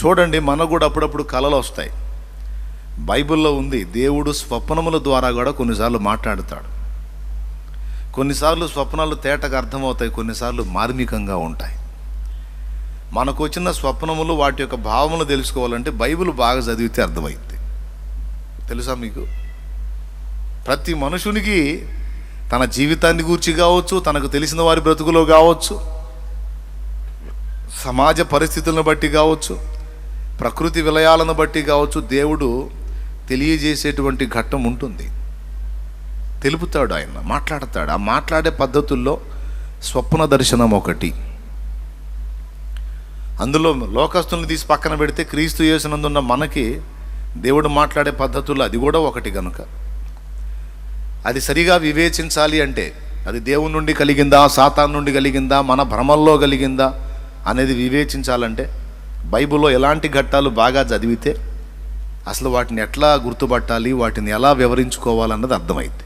చూడండి మనకు కూడా అప్పుడప్పుడు కళలు వస్తాయి. బైబిల్లో ఉంది దేవుడు స్వప్నముల ద్వారా కూడా కొన్నిసార్లు మాట్లాడతాడు. కొన్నిసార్లు స్వప్నాలు తేటకు అర్థమవుతాయి కొన్నిసార్లు మార్మికంగా ఉంటాయి. మనకు వచ్చిన స్వప్నములు వాటి యొక్క భావములు తెలుసుకోవాలంటే బైబిల్ బాగా చదివితే అర్థమైంది తెలుసా మీకు? ప్రతి మనుషునికి తన జీవితాన్ని గూర్చి కావచ్చు తనకు తెలిసిన వారి బ్రతుకులో కావచ్చు సమాజ పరిస్థితులను బట్టి కావచ్చు ప్రకృతి విలయాలను బట్టి కావచ్చు దేవుడు తెలియజేసేటువంటి ఘట్టం ఉంటుంది. తెలుపుతాడు ఆయన మాట్లాడతాడు. ఆ మాట్లాడే పద్ధతుల్లో స్వప్న దర్శనం ఒకటి. అందులో లోకస్తుల్ని తీసి పక్కన పెడితే క్రీస్తు చేసినందున్న మనకి దేవుడు మాట్లాడే పద్ధతుల్లో అది కూడా ఒకటి కనుక అది సరిగా వివేచించాలి అంటే అది దేవుని నుండి కలిగిందా సాతాన్ నుండి కలిగిందా మన భ్రమల్లో కలిగిందా అనేది వివేచించాలంటే బైబిల్లో ఎలాంటి ఘట్టాలు బాగా చదివితే అసలు వాటిని ఎట్లా గుర్తుపట్టాలి? వాటిని ఎలా వివరించుకోవాలన్నది అర్థమైంది.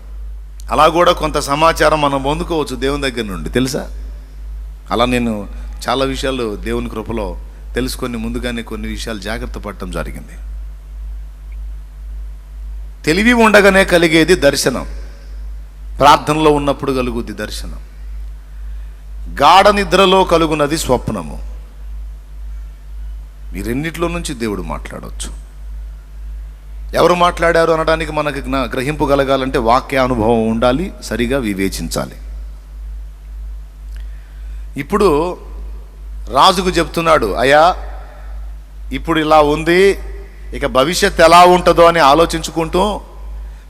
అలా కూడా కొంత సమాచారం మనం పొందుకోవచ్చు దేవుని దగ్గర నుండి తెలుసా? అలా నేను చాలా విషయాలు దేవుని కృపలో తెలుసుకొని ముందుగానే కొన్ని విషయాలు జాగ్రత్త పడటం జరిగింది. తెలివి ఉండగానే కలిగేది దర్శనం. ప్రార్థనలో ఉన్నప్పుడు కలుగుద్ది దర్శనం. గాఢ నిద్రలో కలుగునది స్వప్నము. ఈ నుంచి దేవుడు మాట్లాడవచ్చు ఎవరు మాట్లాడారు అనడానికి మనకు జ్ఞా- గ్రహింపు కలగాలంటే వాక్య అనుభవం ఉండాలి సరిగా వివేచించాలి. ఇప్పుడు రాజుకు చెప్తున్నాడు అయ్యా ఇప్పుడు ఇలా ఉంది ఇక భవిష్యత్ ఎలా ఉంటుందో అని ఆలోచించుకుంటూ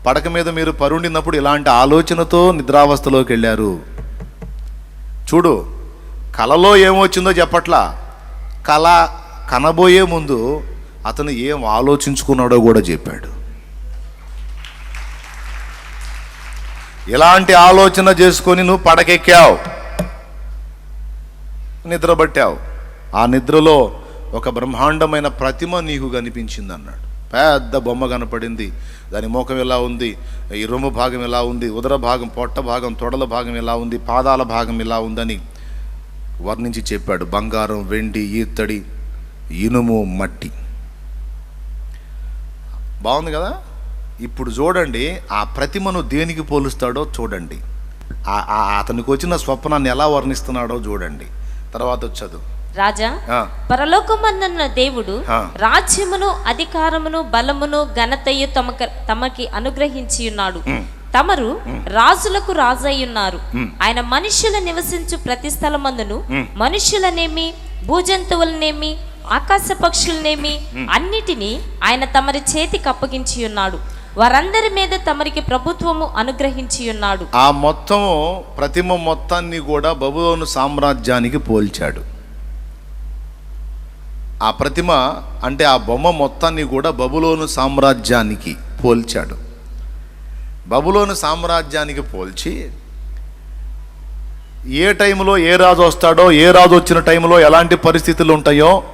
పడక మీద మీరు పరుండినప్పుడు ఇలాంటి ఆలోచనతో నిద్రావస్థలోకి వెళ్ళారు. చూడు కలలో ఏమొచ్చిందో చెప్పట్లా. కళ కనబోయే ముందు అతను ఏం ఆలోచించుకున్నాడో కూడా చెప్పాడు. ఎలాంటి ఆలోచన చేసుకొని నువ్వు పడకెక్కావు. నిద్రపట్టావు. ఆ నిద్రలో ఒక బ్రహ్మాండమైన ప్రతిమ నీకు కనిపించింది అన్నాడు పెద్ద బొమ్మ కనపడింది. దాని ముఖం ఎలా ఉంది? ఈ రొమ్ము భాగం ఎలా ఉంది? ఉదర భాగం పొట్ట భాగం తొడల భాగం ఎలా ఉంది? పాదాల భాగం ఎలా ఉందని వర్ణించి చెప్పాడు. బంగారం వెండి ఈత్తడి ఇనుము మట్టి. బాగుంది కదా? ఇప్పుడు చూడండి ఆ ప్రతిమను దేనికి పోలుస్తాడో చూడండి. అతనికి వచ్చిన స్వప్నాన్ని ఎలా వర్ణిస్తున్నాడో చూడండి. తర్వాత వచ్చదు. రాజా ఆ. పరలోకమందున్న దేవుడు. రాజ్యమును అధికారమును బలమును ఘనతయు తమక తమకి అనుగ్రహించి ఉన్నాడు. తమరు రాజులకు రాజయ్యున్నారు ఆయన మనుష్యుల నివసించు ప్రతి స్థలమందును మనుష్యులనేమి భూజంతువులనేమి ఆకాశ పక్షులనేమి అన్నిటినీ ఆయన తమరి చేతికి అప్పగించి ఉన్నాడు. వారందరి మీద తమరికి ప్రభుత్వము అనుగ్రహించి ఉన్నాడు. ఆ మొత్తము ప్రతిమ మొత్తాన్ని కూడా బబులోను సామ్రాజ్యానికి పోల్చాడు. ఆ ప్రతిమ అంటే ఆ బొమ్మ మొత్తాన్ని కూడా బబులోను సామ్రాజ్యానికి పోల్చాడు. బబులోను సామ్రాజ్యానికి పోల్చి ఏ టైంలో ఏ రాజు వస్తాడో ఏ రాజు వచ్చిన టైంలో ఎలాంటి పరిస్థితులు ఉంటాయో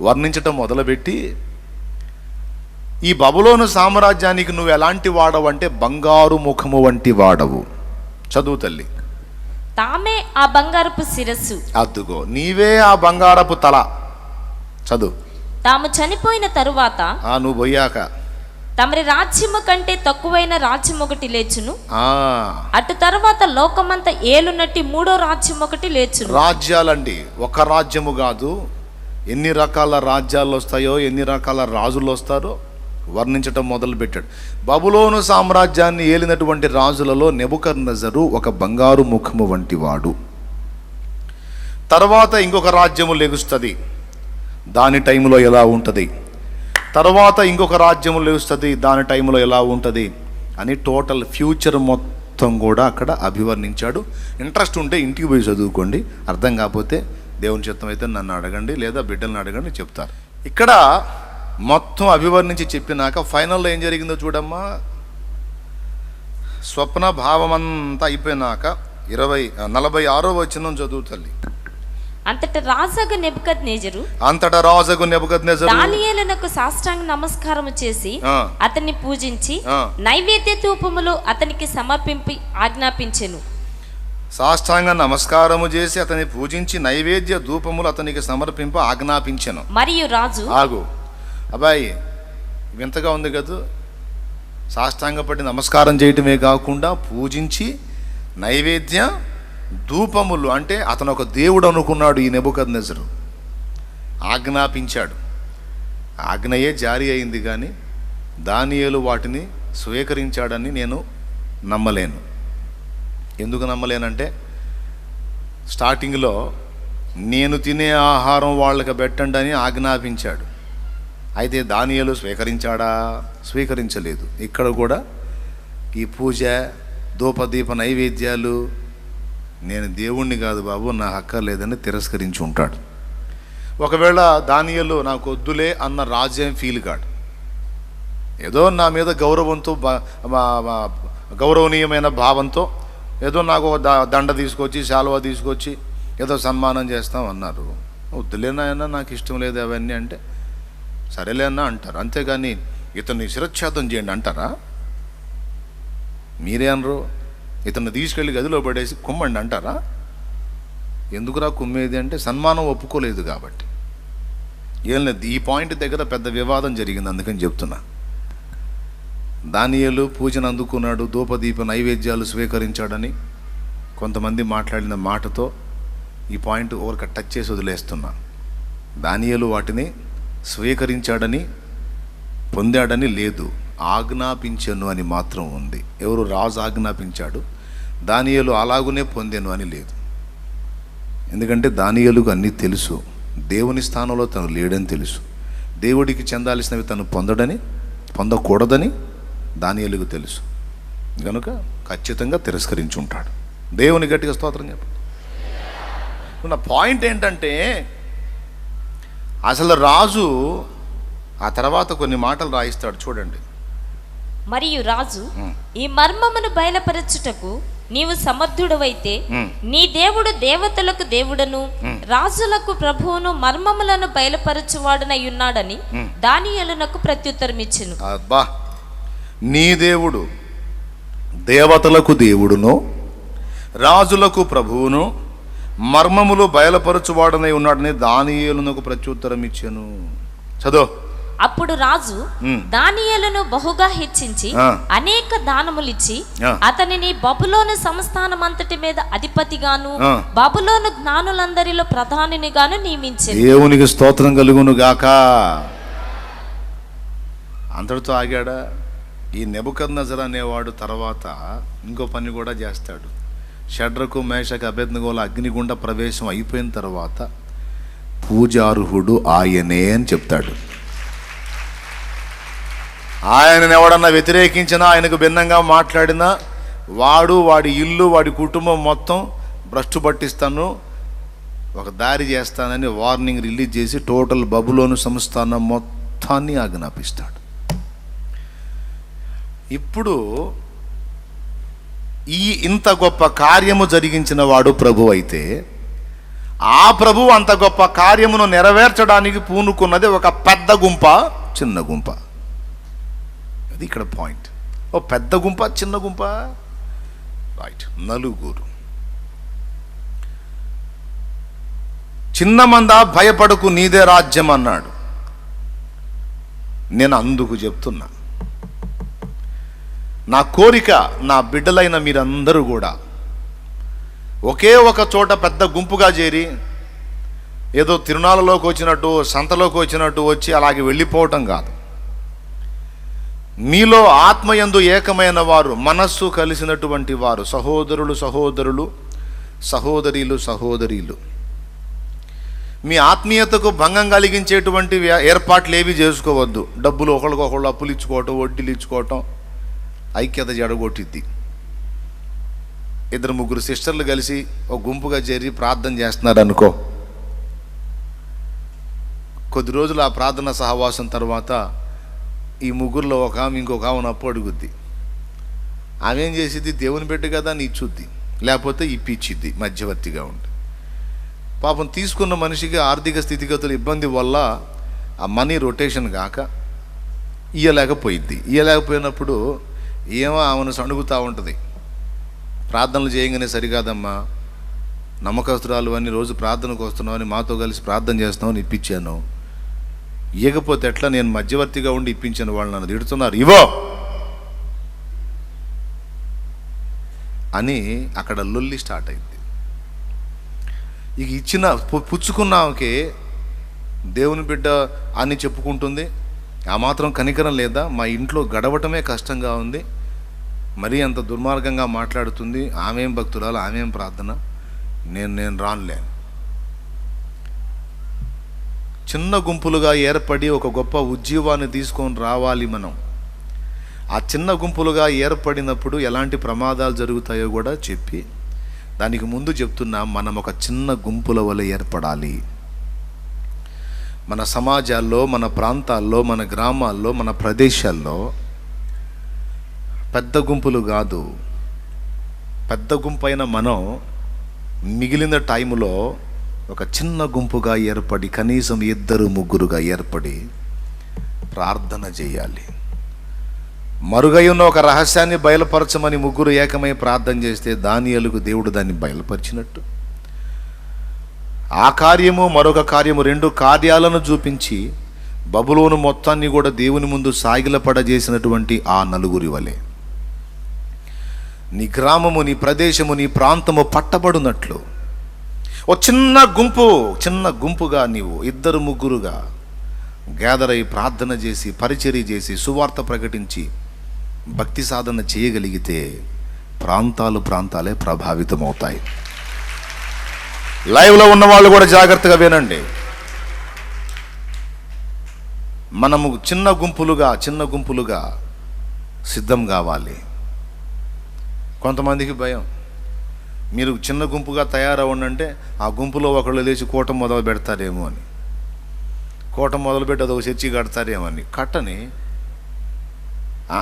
వర్ణించటం మొదలుపెట్టి ఈ బబులోను సామ్రాజ్యానికి నువ్వు ఎలాంటి వాడవు అంటే బంగారు ముఖము వంటి వాడవు. చదువు తల్లి. తామే ఆ బంగారపు శిరస్సు. అద్దుగో నీవే ఆ బంగారపు తల. చదువు. తాము చనిపోయిన తరువాత ఆ నువ్వు పోయాక. తమరి రాజ్యము కంటే తక్కువైన రాజ్యం ఒకటి లేచును అటు తర్వాత లోకమంతా ఏలునట్టి మూడో రాజ్యం ఒకటి లేచును. రాజ్యాలండి ఒక రాజ్యము కాదు ఎన్ని రకాల రాజ్యాలు వస్తాయో ఎన్ని రకాల రాజులు వస్తారో వర్ణించటం మొదలుపెట్టాడు. బబులోను సామ్రాజ్యాన్ని ఏలినటువంటి రాజులలో నెబుకర్ నజరు ఒక బంగారు ముఖము వంటి వాడు. తర్వాత ఇంకొక రాజ్యము లెగుస్తుంది. దాని టైంలో ఎలా ఉంటుంది? తర్వాత ఇంకొక రాజ్యము లెగుస్తుంది దాని టైంలో ఎలా ఉంటుంది? అని టోటల్ ఫ్యూచర్ మొత్తం కూడా అక్కడ అభివర్ణించాడు. ఇంట్రెస్ట్ ఉంటే ఇంటికి పోయి చదువుకోండి. అర్థం కాకపోతే దేవుని చిత్తం అయితే నన్ను అడగండి లేదా బిడ్డలను అడగండి చెప్తారు ఇక్కడ మొత్తం అభివర్ణించి చెప్పినాక ఫైనల్లో ఏం జరిగిందో చూడమ్మా స్వప్న భావమంతా అయిపోయినాక ఇరవై నలభై ఆరో వచనం చదువు తల్లి అంతట రాజాగా నెబుకద్ నేజరు అంతటా రాజగు నెబుకద్నెజరు దానియేలునకు సాష్టాంగ నమస్కారము చేసి. అతన్ని పూజించి. నైవేద్య ధూపములు అతనికి సమర్పింపి ఆజ్ఞాపించెను సాష్టాంగ నమస్కారము చేసి అతని పూజించి నైవేద్య ధూపములు అతనికి సమర్పింప ఆజ్ఞాపించెను. మరియు రాజు ఆగు. అబ్బాయి వింతగా ఉంది కదా? సాష్టాంగపడి నమస్కారం చేయటమే కాకుండా పూజించి నైవేద్య ధూపములు అంటే అతను ఒక దేవుడు అనుకున్నాడు ఈ నెబుకద్ నజరు ఆజ్ఞాపించాడు. ఆజ్ఞయే జారీ అయింది కానీ దానియేలు వాటిని స్వీకరించాడని నేను నమ్మలేను. ఎందుకు నమ్మలేనంటే స్టార్టింగ్లో నేను తినే ఆహారం వాళ్ళకి పెట్టండి అని ఆజ్ఞాపించాడు. అయితే దానియలు స్వీకరించాడా? స్వీకరించలేదు. ఇక్కడ కూడా ఈ పూజ ధూపదీప నైవేద్యాలు నేను దేవుణ్ణి కాదు బాబు నా హక్కర్లేదని తిరస్కరించి ఉంటాడు. ఒకవేళ దానియలు నాకు వద్దులే అన్న రాజ్యం ఫీల్ కాడు. ఏదో నా మీద గౌరవంతో గౌరవనీయమైన భావంతో ఏదో నాకు దండ తీసుకొచ్చి శాలువా తీసుకొచ్చి ఏదో సన్మానం చేస్తాం అన్నారు. వద్దులేనాయన నాకు ఇష్టం లేదు అవన్నీ అంటే సరేలే అంటారు. అంతేగాని ఇతన్ని శిరచ్ఛేదం చేయండి అంటారా? మీరే అనరు. ఇతన్ని తీసుకెళ్ళి గదిలో పడేసి కుమ్మండి అంటారా? ఎందుకురా కుమ్మేది అంటే సన్మానం ఒప్పుకోలేదు కాబట్టి. ఏం లేదు ఈ పాయింట్ దగ్గర పెద్ద వివాదం జరిగింది అందుకని చెప్తున్నా. దానియలు పూజను అందుకున్నాడు ధూపదీప నైవేద్యాలు స్వీకరించాడని కొంతమంది మాట్లాడిన మాటతో ఈ పాయింట్ ఓరక టచ్ చేసి వదిలేస్తున్నా. దానియలు వాటిని స్వీకరించాడని పొందాడని లేదు. ఆజ్ఞాపించను అని మాత్రం ఉంది. ఎవరు రాజు ఆజ్ఞాపించాడు దానియలు అలాగునే పొందాను అని లేదు. ఎందుకంటే దానియలుగా అన్నీ తెలుసు. దేవుని స్థానంలో తను లేడని తెలుసు. దేవుడికి చెందాల్సినవి తను పొందడని పొందకూడదని దానియేలుకు తెలుసు. కనుక ఖచ్చితంగా తిరస్కరించుంటాడు. దేవుని గట్టిగా స్తోత్రం చెప్పు ఇప్పుడు నా పాయింట్ ఏంటంటే అసలు రాజు ఆ తర్వాత కొన్ని మాటలు రాయిస్తాడు చూడండి. మరియు రాజు ఈ మర్మమును బయలుపరచుటకు నీవు సమర్థుడవైతే. నీ దేవుడు దేవతలకు దేవుడను రాజులకు ప్రభువును మర్మములను బయలుపరచువాడనై ఉన్నాడని దానియేలునకు ప్రత్యుత్తరం ఇచ్చెను అబ్బా! నీ దేవుడు దేవతలకు దేవుడును రాజులకు ప్రభువును మర్మములు బయలుపరచువాడనై ఉన్నాడని దానియేలునకు ప్రత్యుత్తరం ఇచ్చాను చదువు అప్పుడు రాజు. దానియేలును బహుగా హెచ్చించి. అనేక దానములిచ్చి. అతనిని బబులోను సంస్థానమంతటి మీద అధిపతిగాను. బబులోను జ్ఞానులందరిలో ప్రధానినిగాను నియమించింది దేవునికి స్తోత్రం కలుగును గాక అంతటితో ఆగాడా ఈ నెబుకద్ నజర్ అనేవాడు తర్వాత ఇంకో పని కూడా చేస్తాడు. షడ్రకు మేషకు అభ్యర్థనగోల అగ్నిగుండ ప్రవేశం అయిపోయిన తర్వాత పూజార్హుడు ఆయనే అని చెప్తాడు. ఆయనను ఎవడన్నా వ్యతిరేకించినా ఆయనకు భిన్నంగా మాట్లాడినా వాడు వాడి ఇల్లు వాడి కుటుంబం మొత్తం భ్రష్టు పట్టిస్తాను ఒక దారి చేస్తానని వార్నింగ్ రిలీజ్ చేసి టోటల్ బబులోను సంస్థానం మొత్తాన్ని ఆజ్ఞాపిస్తాడు. ఇప్పుడు ఈ ఇంత గొప్ప కార్యము జరిగించిన వాడు ప్రభు అయితే ఆ ప్రభు అంత గొప్ప కార్యమును నెరవేర్చడానికి పూనుకున్నది ఒక పెద్ద గుంప చిన్న గుంప. అది ఇక్కడ పాయింట్. ఓ పెద్ద గుంప చిన్న గుంప? రైట్ నలుగురు. చిన్న మంద భయపడకు నీదే రాజ్యం అన్నాడు. నేను అందుకు చెప్తున్నా. నా కోరిక నా బిడ్డలైన మీరందరూ కూడా. ఒకే ఒక చోట పెద్ద గుంపుగా చేరి ఏదో తిరునాళ్ళలోకి వచ్చినట్టు సంతలోకి వచ్చినట్టు వచ్చి అలాగే వెళ్ళిపోవటం కాదు. మీలో ఆత్మయందు ఏకమైన వారు మనస్సు కలిసినటువంటి వారు సహోదరులు సహోదరులు సహోదరీలు సహోదరీలు. మీ ఆత్మీయతకు భంగం కలిగించేటువంటి ఏర్పాట్లు ఏవి చేసుకోవద్దు. డబ్బులు ఒకరికొకళ్ళు అప్పులు ఇచ్చుకోవటం వడ్డీలు ఇచ్చుకోవటం ఐక్యత జడగొట్టిద్ది. ఇద్దరు ముగ్గురు సిస్టర్లు కలిసి ఒక గుంపుగా చేరి ప్రార్థన చేస్తున్నారు అనుకో కొద్ది రోజులు ఆ ప్రార్థన సహవాసం తర్వాత ఈ ముగ్గురులో ఒక ఆమె ఇంకొక ఆమెను అప్పు అడుగుద్ది. ఆమె ఏం చేసిద్ది? దేవుని పెట్టు కదా అని ఇచ్చుద్ది. లేకపోతే ఇప్పిచ్చిద్ది మధ్యవర్తిగా ఉండి. పాపం తీసుకున్న మనిషికి ఆర్థిక స్థితిగతుల ఇబ్బంది వల్ల ఆ మనీ రొటేషన్ కాక ఇయ్యలేకపోయిద్ది. ఇయ్యలేకపోయినప్పుడు ఏమో ఆమెను సణుగుతూ ఉంటుంది. ప్రార్థనలు చేయగానే సరికాదమ్మా నమ్మకస్తురాలు అని రోజు ప్రార్థనకు వస్తున్నావు అని మాతో కలిసి ప్రార్థన చేస్తున్నావు అని ఇప్పించాను ఇవ్వకపోతే ఎట్లా నేను మధ్యవర్తిగా ఉండి ఇప్పించాను వాళ్ళు నన్ను తిడుతున్నారు. ఇవో అని అక్కడ లొల్లి స్టార్ట్ అయింది. ఇక ఇచ్చిన పు- పుచ్చుకున్నాకే దేవుని బిడ్డ అని చెప్పుకుంటుంది. ఆ మాత్రం కనికరం లేదా? మా ఇంట్లో గడవటమే కష్టంగా ఉంది. మరీ అంత దుర్మార్గంగా మాట్లాడుతుంది. ఆమెం భక్తురాలు ఆమెం ప్రార్థన? నేను నేను రానులే. చిన్న గుంపులుగా ఏర్పడి ఒక గొప్ప ఉద్యమాన్ని తీసుకొని రావాలి మనం. ఆ చిన్న గుంపులుగా ఏర్పడినప్పుడు ఎలాంటి ప్రమాదాలు జరుగుతాయో కూడా చెప్పి దానికి ముందు చెప్తున్నా మనం ఒక చిన్న గుంపుల వల్ల ఏర్పడాలి. మన సమాజాల్లో మన ప్రాంతాల్లో మన గ్రామాల్లో మన ప్రదేశాల్లో పెద్ద గుంపులు కాదు. పెద్ద గుంపు అయిన మనం మిగిలిన టైంలో ఒక చిన్న గుంపుగా ఏర్పడి కనీసం ఇద్దరు ముగ్గురుగా ఏర్పడి ప్రార్థన చేయాలి. మరుగై ఉన్న ఒక రహస్యాన్ని బయలుపరచమని ముగ్గురు ఏకమై ప్రార్థన చేస్తే దానియలకు దేవుడు దాన్ని బయలుపరిచినట్టు. ఆ కార్యము మరొక కార్యము రెండు కార్యాలను చూపించి బబులోను మొత్తాన్ని కూడా దేవుని ముందు సాగిలపడజేసినటువంటి ఆ నలుగురి వలె. నీ గ్రామము నీ ప్రదేశము నీ ప్రాంతము పట్టబడినట్లు. ఓ చిన్న గుంపు చిన్న గుంపుగా నీవు ఇద్దరు ముగ్గురుగా గ్యాదర్ అయి ప్రార్థన చేసి పరిచర్య చేసి సువార్త ప్రకటించి భక్తి సాధన చేయగలిగితే ప్రాంతాలు ప్రాంతాలే ప్రభావితమవుతాయి. లైవ్లో ఉన్న వాళ్ళు కూడా జాగ్రత్తగా వినండి. మనము చిన్న గుంపులుగా చిన్న గుంపులుగా సిద్ధం కావాలి. కొంతమందికి భయం. మీరు చిన్న గుంపుగా తయారవ్వండి ఆ గుంపులో ఒకళ్ళు లేచి కూటం మొదలు పెడతారేమో అని. కూటం మొదలుపెట్టి అదొక చర్చి కడతారేమో అని. కట్టని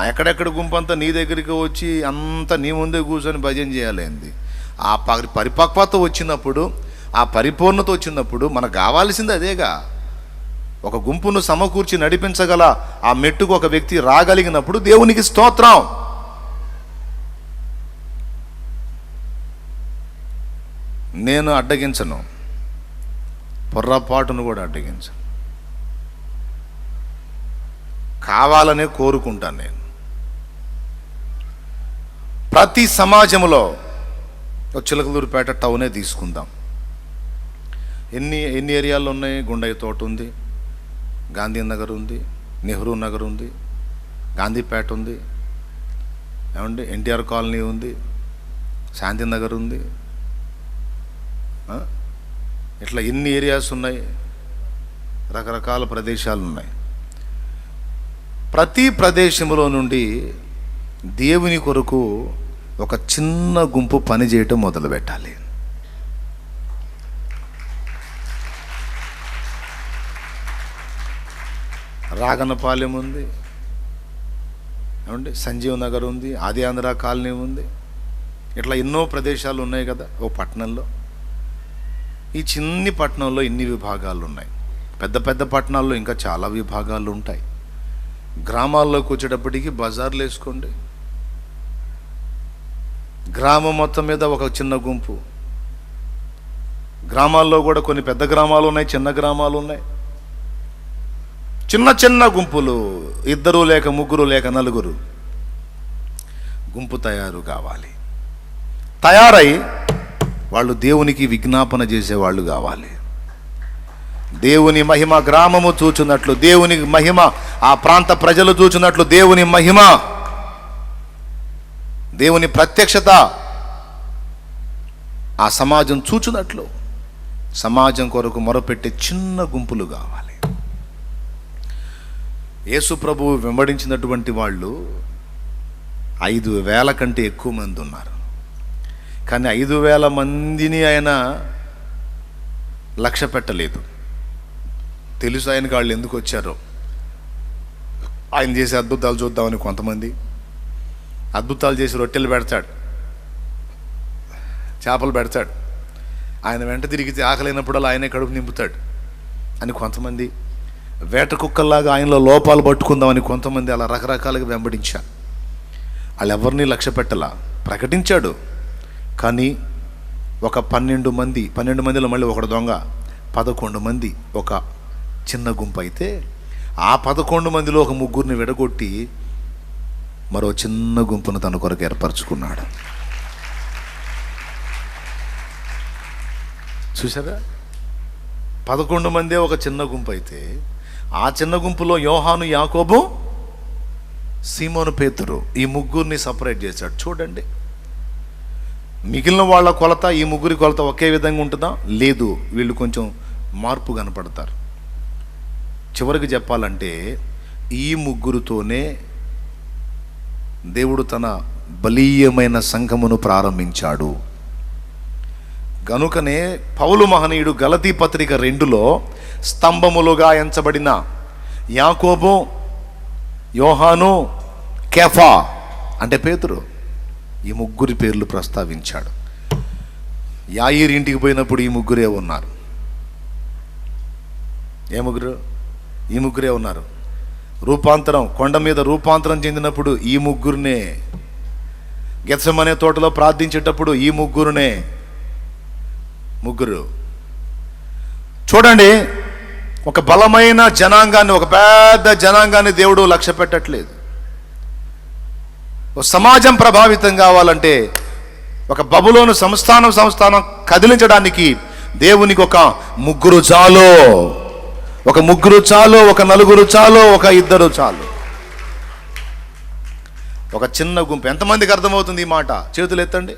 ఎక్కడెక్కడ గుంపు అంతా నీ దగ్గరికి వచ్చి అంతా నీ ముందే కూర్చొని భజన చేయాలి ఆ పరిపక్వత వచ్చినప్పుడు ఆ పరిపూర్ణత వచ్చినప్పుడు మనకు కావాల్సింది అదేగా. ఒక గుంపును సమకూర్చి నడిపించగల ఆ మెట్టుకు ఒక వ్యక్తి రాగలిగినప్పుడు దేవునికి స్తోత్రం. నేను అడ్డగించను. పొర్రపాటును కూడా అడ్డగించను. కావాలనే కోరుకుంటాను నేను. ప్రతి సమాజంలో ఒక చిలకలూరుపేట టౌనే తీసుకుందాం. ఎన్ని ఎన్ని ఏరియాలు ఉన్నాయి? గుండయ్య తోట ఉంది గాంధీ నగర్ ఉంది నెహ్రూ నగర్ ఉంది గాంధీపేట ఉంది ఏమండి? ఎన్టీఆర్ కాలనీ ఉంది శాంతి నగర్ ఉంది ఇట్లా ఎన్ని ఏరియాస్ ఉన్నాయి? రకరకాల ప్రదేశాలు ఉన్నాయి ప్రతి ప్రదేశంలో నుండి దేవుని కొరకు ఒక చిన్న గుంపు పని చేయటం మొదలు పెట్టాలి రాగనపాలెం ఉంది. ఏమండి? సంజీవ్ నగర్ ఉంది ఆది ఆంధ్ర కాలనీ ఉంది. ఇట్లా ఎన్నో ప్రదేశాలు ఉన్నాయి కదా ఓ పట్టణంలో. ఈ చిన్ని పట్టణంలో ఇన్ని విభాగాలు ఉన్నాయి పెద్ద పెద్ద పట్టణాల్లో ఇంకా చాలా విభాగాలు ఉంటాయి గ్రామాల్లోకి వచ్చేటప్పటికి బజార్లు వేసుకోండి. గ్రామం మొత్తం మీద ఒక చిన్న గుంపు. గ్రామాల్లో కూడా కొన్ని పెద్ద గ్రామాలు ఉన్నాయి చిన్న గ్రామాలు ఉన్నాయి చిన్న చిన్న గుంపులు ఇద్దరు లేక ముగ్గురు లేక నలుగురు. గుంపు తయారు కావాలి. తయారై వాళ్ళు దేవునికి విజ్ఞాపన చేసేవాళ్ళు కావాలి. దేవుని మహిమ గ్రామము చూచున్నట్లు దేవుని మహిమ ఆ ప్రాంత ప్రజలు చూచున్నట్లు దేవుని మహిమ. దేవుని ప్రత్యక్షత ఆ సమాజం చూచున్నట్లు. సమాజం కొరకు మొరపెట్టే చిన్న గుంపులు కావాలి. యేసు ప్రభువు వెంబడించినటువంటి వాళ్ళు ఐదు వేల కంటే ఎక్కువ మంది ఉన్నారు. కానీ ఐదు వేల మందిని ఆయన లక్ష్య పెట్టలేదు. తెలుసు ఆయనకి వాళ్ళు ఎందుకు వచ్చారో. ఆయన చేసే అద్భుతాలు చూద్దామని కొంతమంది. అద్భుతాలు చేసి రొట్టెలు పెడతాడు. చేపలు పెడతాడు. ఆయన వెంట తిరిగితే ఆకలైనప్పుడల్లా ఆయనే కడుపు నింపుతాడు అని కొంతమంది. వేట కుక్కల్లాగా ఆయనలో లోపాలు పట్టుకుందామని కొంతమంది అలా రకరకాలుగా వెంబడించారు. వాళ్ళు ఎవరిని లక్ష్య పెట్టలా? ప్రకటించాడు. కానీ ఒక పన్నెండు మంది పన్నెండు మందిలో మళ్ళీ ఒకడు దొంగ పదకొండు మంది ఒక చిన్న గుంపు అయితే ఆ పదకొండు మందిలో ఒక ముగ్గురిని విడగొట్టి మరో చిన్న గుంపును తన కొరకు ఏర్పరచుకున్నాడు. చూసారా పదకొండు మందే ఒక చిన్న గుంపు అయితే ఆ చిన్న గుంపులో యోహాను యాకోబు సీమోను పేతురు ఈ ముగ్గురిని సపరేట్ చేశాడు. చూడండి. మిగిలిన వాళ్ళ కొలత ఈ ముగ్గురి కొలత ఒకే విధంగా ఉంటుందా? లేదు. వీళ్ళు కొంచెం మార్పు కనపడతారు. చివరికి చెప్పాలంటే ఈ ముగ్గురుతోనే దేవుడు తన బలీయమైన సంఘమును ప్రారంభించాడు. గనుకనే పౌలు మహనీయుడు గలతీ పత్రిక రెండులో స్తంభములుగా ఎంచబడిన యాకోబు యోహాను కెఫా అంటే పేతురు ఈ ముగ్గురి పేర్లు ప్రస్తావించాడు. యాయిర్ ఇంటికి పోయినప్పుడు ఈ ముగ్గురే ఉన్నారు. ఏ ముగ్గురు? ఈ ముగ్గురే ఉన్నారు. రూపాంతరం కొండ మీద రూపాంతరం చెందినప్పుడు ఈ ముగ్గురునే గెత్సమనే తోటలో ప్రార్థించేటప్పుడు ఈ ముగ్గురునే ముగ్గురు. చూడండి ఒక బలమైన జనాంగాన్ని ఒక పెద్ద జనాంగాన్ని దేవుడు లక్ష్య పెట్టట్లేదు సమాజం ప్రభావితం కావాలంటే ఒక బబులోను సంస్థానం సంస్థానం కదిలించడానికి దేవునికి ఒక ముగ్గురు చాలు. ఒక ముగ్గురు చాలు ఒక నలుగురు చాలు ఒక ఇద్దరు చాలు. ఒక చిన్న గుంపు. ఎంతమందికి అర్థమవుతుంది ఈ మాట? చేతులు ఎత్తండి.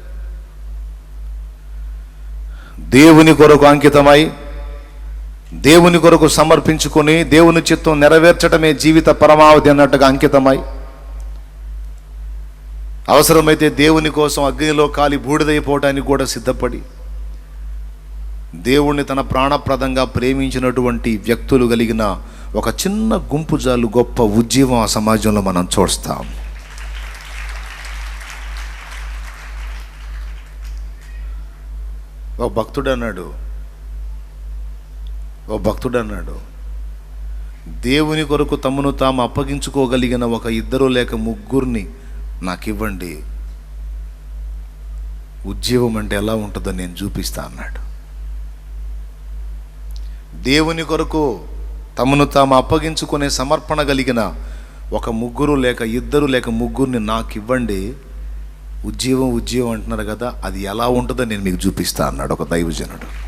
దేవుని కొరకు అంకితమై దేవుని కొరకు సమర్పించుకొని దేవుని చిత్తం నెరవేర్చడమే జీవిత పరమావధి అన్నట్టుగా అంకితమై అవసరమైతే దేవుని కోసం అగ్నిలో కాలి బూడిదైపోవటానికి కూడా సిద్ధపడి దేవుణ్ణి తన ప్రాణప్రదంగా ప్రేమించినటువంటి వ్యక్తులు కలిగిన ఒక చిన్న గుంపు జాలు గొప్ప ఉద్యమం ఆ సమాజంలో మనం చూస్తాం. ఒక భక్తుడు అన్నాడు ఓ భక్తుడు అన్నాడు దేవుని కొరకు తమను తాము అప్పగించుకోగలిగిన ఒక ఇద్దరు లేక ముగ్గురిని నాకు ఇవ్వండి ఉద్యోగం అంటే ఎలా ఉంటుందో నేను చూపిస్తా అన్నాడు. దేవుని కొరకు తమను తాము అప్పగించుకునే సమర్పణ కలిగిన ఒక ముగ్గురు లేక ఇద్దరు లేక ముగ్గురిని నాకు ఇవ్వండి ఉద్యోగం ఉద్యోగం అంటున్నారు కదా అది ఎలా ఉంటుందో నేను మీకు చూపిస్తా అన్నాడు ఒక దైవజనుడు.